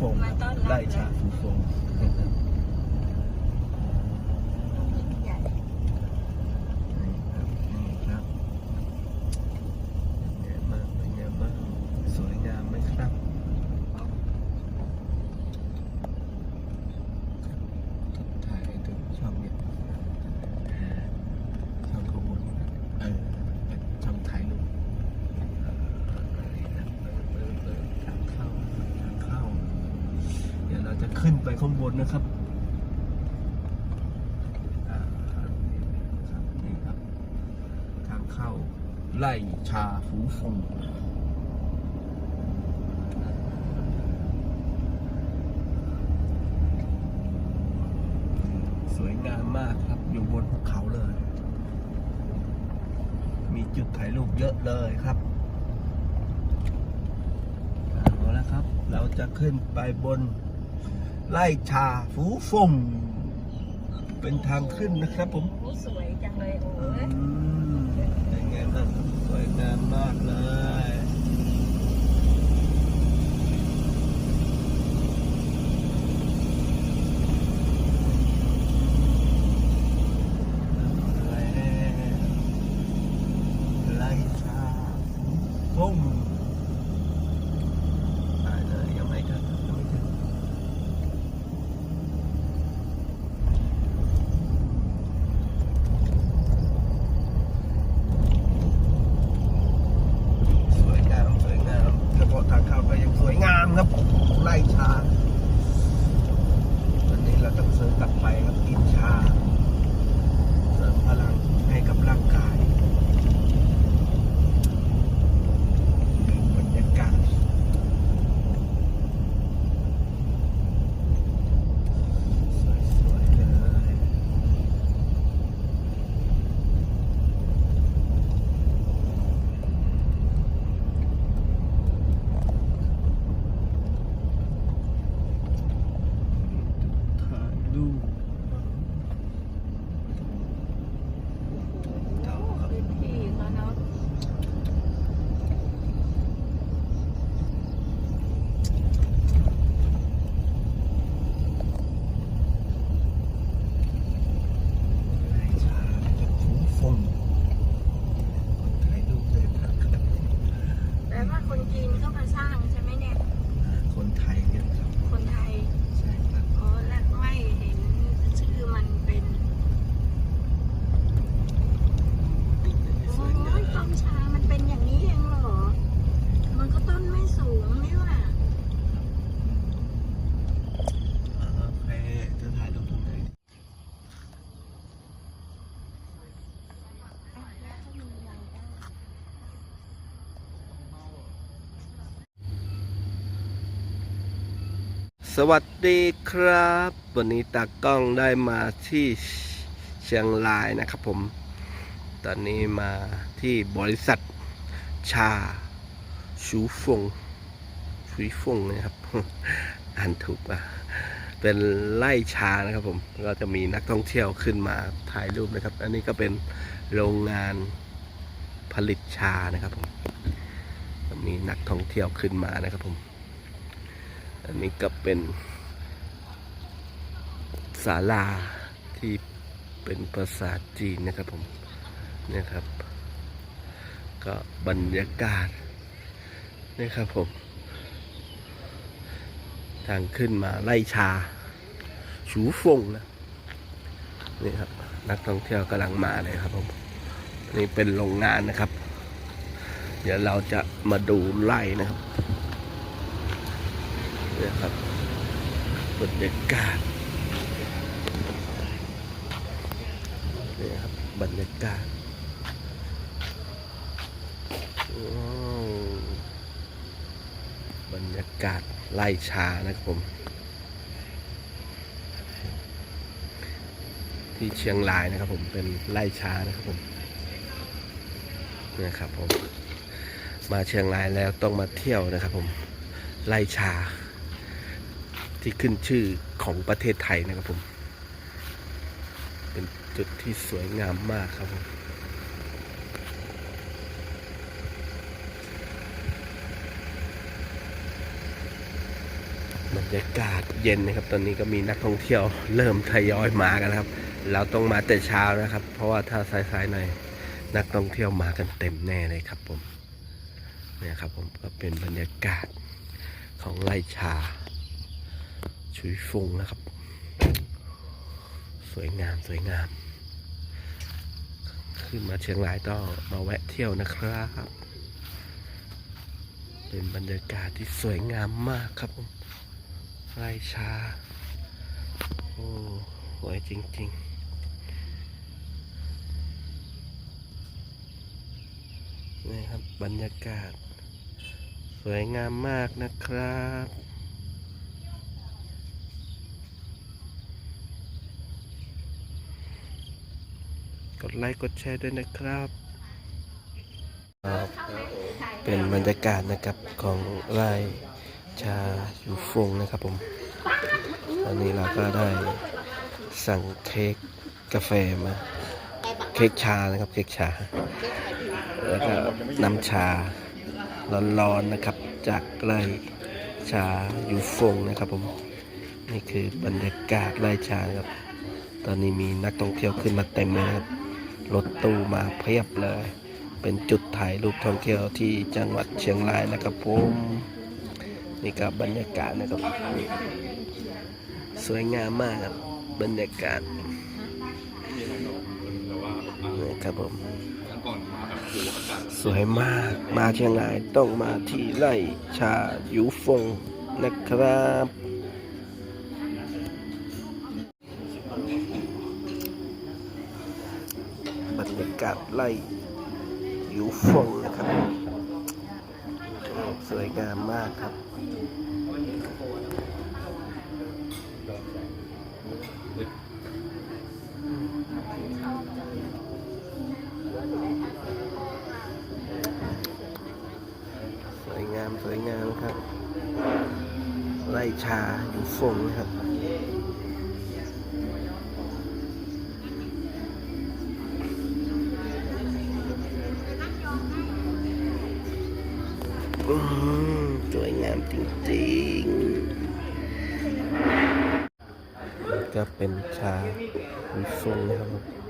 ฟงครับไล่ชาฟูฟง ใหญ่ นี่ครับนี่ครับเป็นไงบ้างเป็นไงบ้างสวยงามไหมครับถ่ายให้ดูช่องเนี่ยช่องขบวนเออเป็นช่องถ่ายรูปเออนี่นะเปิดเปิดเปิดทางเข้าทางเข้า เดี๋ยวเรา จะขึ้นไปข้างบนนะครับนี่ครับ ทางเข้าไล่ชาฟูฟงสวยงามมากครับ อยู่บนภูเขาเลย มีจุดถ่ายรูปเยอะเลยครับเอาละครับ เราจะขึ้นไปบน ไล่ชาฟูฟงเป็นทางขึ้นนะครับผมโอ้สวยจังเลยโอ้อืยมเป็นไงบ้างสวยงามมากเลย สวัสดีครับ วันนี้ตากล้องได้มาที่เชียงรายนะครับผม ตอนนี้มาที่บริษัทชาชูฟงชูฟงนะครับ อ่านถูกปะเป็นไล่ชานะครับผม ก็จะมีนักท่องเที่ยวขึ้นมาถ่ายรูปนะครับ อันนี้ก็เป็นโรงงานผลิตชานะครับผม มีนักท่องเที่ยวขึ้นมานะครับผม อันนี้ก็เป็นศาลาที่เป็นภาษาจีนนะครับผมนี่ยครับ ก็บรรยากาศนี่ครับผม ทางขึ้นมาไล่ชาชูฟงนะนี่ครับนักท่องเที่ยวกำลังมาเลยครับผมนี่เป็นโรงงานนะครับ เดี๋ยวเราจะมาดูไล่นะครับ นี่ยครับบรรยากาศนี่ครับบรรยากาศว้าวบรรยากาศไล่ชานะครับผม ที่เชียงรายนะครับผมเป็นไล่ชานะครับผมนี่ครับผมมาเชียงรายแล้วต้องมาเที่ยวนะครับผมไล่ชา ที่ขึ้นชื่อของประเทศไทยนะครับผม เป็นจุดที่สวยงามมากครับผมบรรยากาศเย็นนะครับ ตอนนี้ก็มีนักท่องเที่ยวเริ่มทยอยมากันแล้วครับ เราต้องมาแต่เช้านะครับ เพราะว่าถ้าสายๆหน่อยนักท่องเที่ยวมากันเต็มแน่เลยครับผมเนี่ยครับผมก็เป็นบรรยากาศของไร่ชา ชุยฟงนะครับ สวยงามสวยงาม ขึ้นมาเชียงรายต้องมาแวะเที่ยวนะครับ เป็นบรรยากาศที่สวยงามมากครับผมไรชา โอ้สวยจริง ๆนี่ครับบรรยากาศ สวยงามมากนะครับ กดไลค์กดแชร์ด้วยนะครับ เป็นบรรยากาศนะครับของไร่ชาอยู่ฟงนะครับผมตอนนี้เราก็ได้สั่งเค้กกาแฟมา เค้กชานะครับเค้กชา แล้วก็น้ำชาร้อนๆนะครับ จากไร่ชาอยู่ฟงนะครับผม นี่คือบรรยากาศไร่ชาครับ ตอนนี้มีนักท่องเที่ยวขึ้นมาเต็มเลยครับ รถตู้มาเพียบเลย เป็นจุดถ่ายรูปท่องเที่ยวที่จังหวัดเชียงรายนะครับผมนี่ก็บบรรยากาศนะครับ สวยงามมากครับบรรยากาศนี่ครับผมสวยมากมาเชียงรายต้องมาที่ไร่ชาหยูฟงนะครับ กาศไล่ยูฟงนะครับ สวยงามมากครับสวยงามสวยงามครับ ไล่ชาอยู่ฟงนะครับ สวยงามจริงๆ ก็เป็นชาวิฟงนะครับ